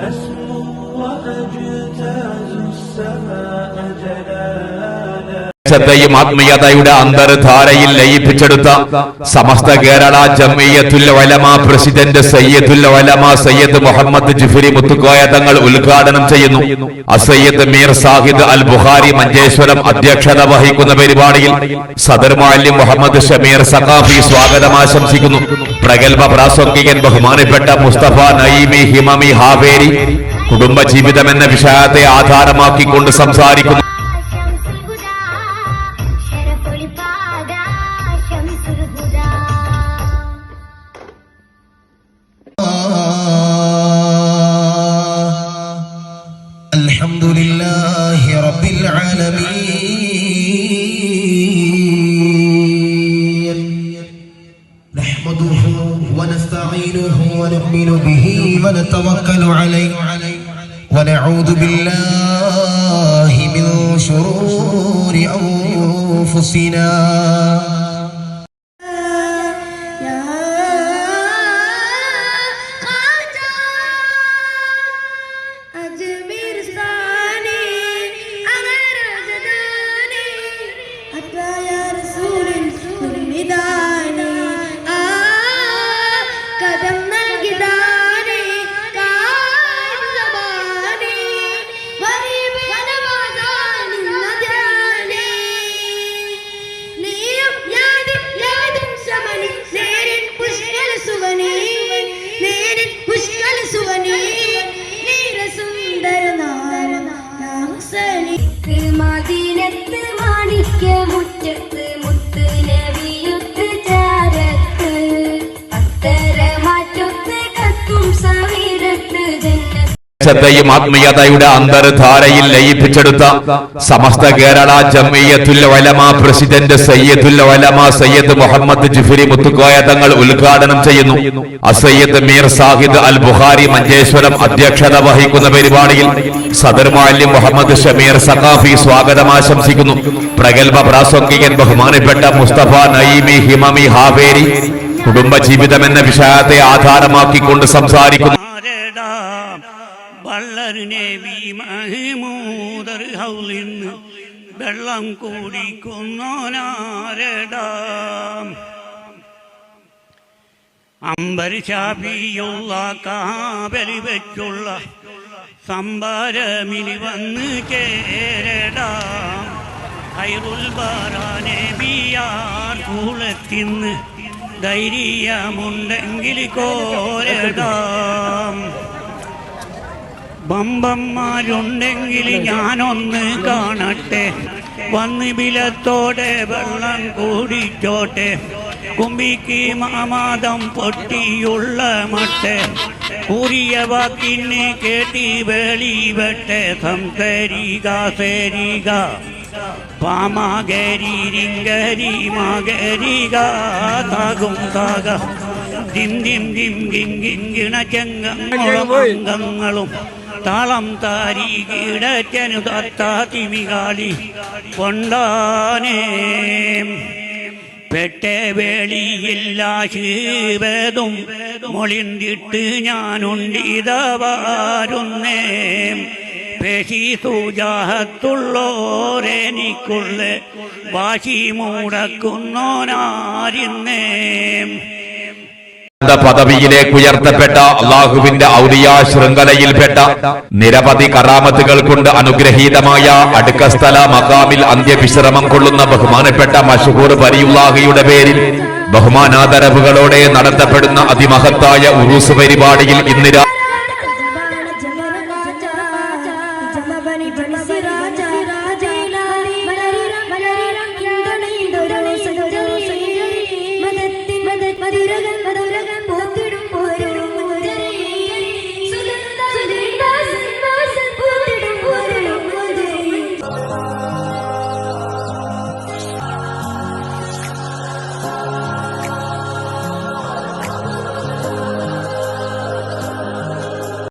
أسمو وأجتاز السماء جلالا ശ്രദ്ധയും ആത്മീയതയുടെ അന്തർധാരയിൽ ലയിപ്പിച്ചെടുത്ത സമസ്ത കേരള ജമിയത്തുൽ പ്രസിഡന്റ് സയ്യദുൽ സയ്യദ് മുഹമ്മദ് ജിഫിരി മുത്തുക്കോയ തങ്ങൾ ഉദ്ഘാടനം ചെയ്യുന്നു. അസയ്യദ് മീർ സാഹിദ് അൽ ബുഹാരി മഞ്ചേശ്വരം അധ്യക്ഷത വഹിക്കുന്ന പരിപാടിയിൽ സദർ മാലി മുഹമ്മദ് ഷമീർ സഖാഫി സ്വാഗതം ആശംസിക്കുന്നു. പ്രഗത്ഭ പ്രാസംഗികൻ ബഹുമാനപ്പെട്ട മുസ്തഫ നയിമി ഹിമമി ഹാവേരി കുടുംബജീവിതം എന്ന വിഷയത്തെ ആധാരമാക്കിക്കൊണ്ട് സംസാരിക്കുന്നു. ونؤمن به ونتوكل عليه ونعوذ بالله من شرور أنفسنا sunny. ശ്രദ്ധയും ആത്മീയതയുടെ അന്തർധാരയിൽ ലയിപ്പിച്ചെടുത്ത സമസ്ത കേരള ജമിയത്തുൽ പ്രസിഡന്റ് സയ്യദുൽ സയ്യദ് മുഹമ്മദ് ജിഫിരി മുത്തുക്കോയ തങ്ങൾ ഉദ്ഘാടനം ചെയ്യുന്നു. അസയ്യദ് മീർ സാഹിദ് അൽ ബുഹാരി മഞ്ചേശ്വരം അധ്യക്ഷത വഹിക്കുന്ന പരിപാടിയിൽ സദർ മാലിം മുഹമ്മദ് ഷമീർ സഖാഫി സ്വാഗതം ആശംസിക്കുന്നു. പ്രഗത്ഭ പ്രാസംഗികൻ ബഹുമാനപ്പെട്ട മുസ്തഫ നഈമി ഹിമമി ഹാവേരി കുടുംബജീവിതം എന്ന വിഷയത്തെ ആധാരമാക്കിക്കൊണ്ട് സംസാരിക്കുന്നു. നബി മഹമൂദർ ഹൗലിന്ന് വെള്ളം കൂടിക്കുന്നോനാരടാം. അമ്പരിശാപിയുള്ള കാബലി വെച്ചുള്ള സംഭാരമിനി വന്ന് കേരടാം ഹൈറുൽ ബാറാനബിയാർ കൂളത്തിന്ന് ധൈര്യമുണ്ടെങ്കിൽ കോരടാം. ബമ്പന്മാരുണ്ടെങ്കിൽ ഞാനൊന്ന് കാണട്ടെ. വന്ന് ബിലത്തോടെ വെള്ളം കൂടിച്ചോട്ടെ കുമ്പിക്ക് മാമാദം പൊട്ടിയുള്ള മട്ടെ. കൂറിയ വാക്കിന് കേട്ടി വെളിവട്ടെ സംസരിക സരിക. പാമാകരിരിങ്കരി മാകരിക. താകും താക. ദിം ദിം ദിം ഗിം ഗിം ഗിണചങ്ങളും അംഗങ്ങളും താളം താരി കീടറ്റനു തത്താതിമികാളി കൊണ്ടാനേ. പെട്ട വേളിയില്ലാ ശിവതും മൊളിന്തിട്ട് ഞാനുണ്ടിതവാരുന്നേ. പേശി സൂജാഹത്തുള്ളോരെനിക്കുള്ള. വാശി മൂടക്കുന്നോനാരിന്നേ. ഉന്നത പദവിയിലേക്ക് ഉയർത്തപ്പെട്ട അള്ളാഹുവിന്റെ ഔലിയ ശൃംഖലയിൽപ്പെട്ട നിരവധി കറാമത്തുകൾ കൊണ്ട് അനുഗ്രഹീതമായ അടുക്കസ്ഥല മകാമിൽ അന്ത്യവിശ്രമം കൊള്ളുന്ന ബഹുമാനപ്പെട്ട മഷഹൂർ പരിയുള്ളാഹിയുടെ പേരിൽ ബഹുമാനാദരവുകളോടെ നടത്തപ്പെടുന്ന അതിമഹത്തായ ഉറൂസ് പരിപാടിയിൽ ഇന്നിരാ